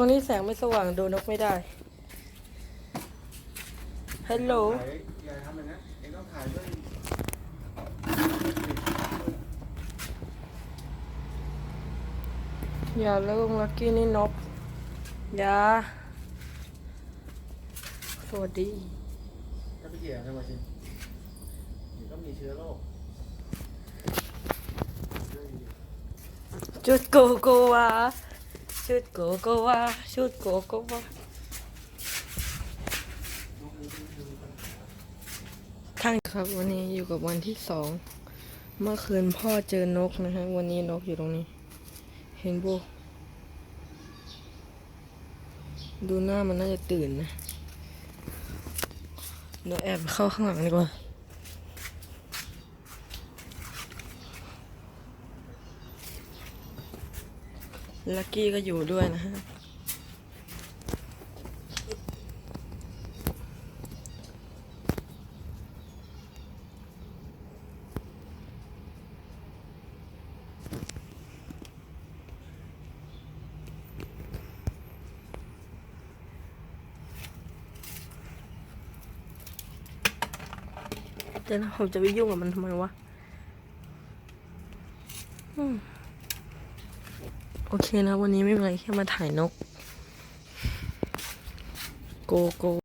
ตรงนี้แสงไม่สว่างดูนกไม่ได้ ฮัลโหลถ่ายอย่าทำอย่างนั้นเองต้องถ่ายด้วยอย่าเลิกลักกี้นี่นก อย่า สวัสดี ถ้าไปเกี่ยวกันมาสิเดี๋ยวก็มีเชื้อโรคชุดโกโกวา ชุดโกโกวาชุดโกโกวาท่านครับวันนี้อยู่กับวันที่สองเมื่อคืนพ่อเจอนกนะฮะวันนี้นกอยู่ตรงนี้ เห็นบุดูหน้ามันน่าจะตื่นนะเดี๋ยวแอบเข้าข้างหลังดีกว่า ลักกี้ก็อยู่ด้วยนะฮะแต่ผมจะไปยุ่งกับมันทำไมวะ อืม โอเคนะวันนี้ไม่เป็นไรแค่มาถ่ายนก โกโก้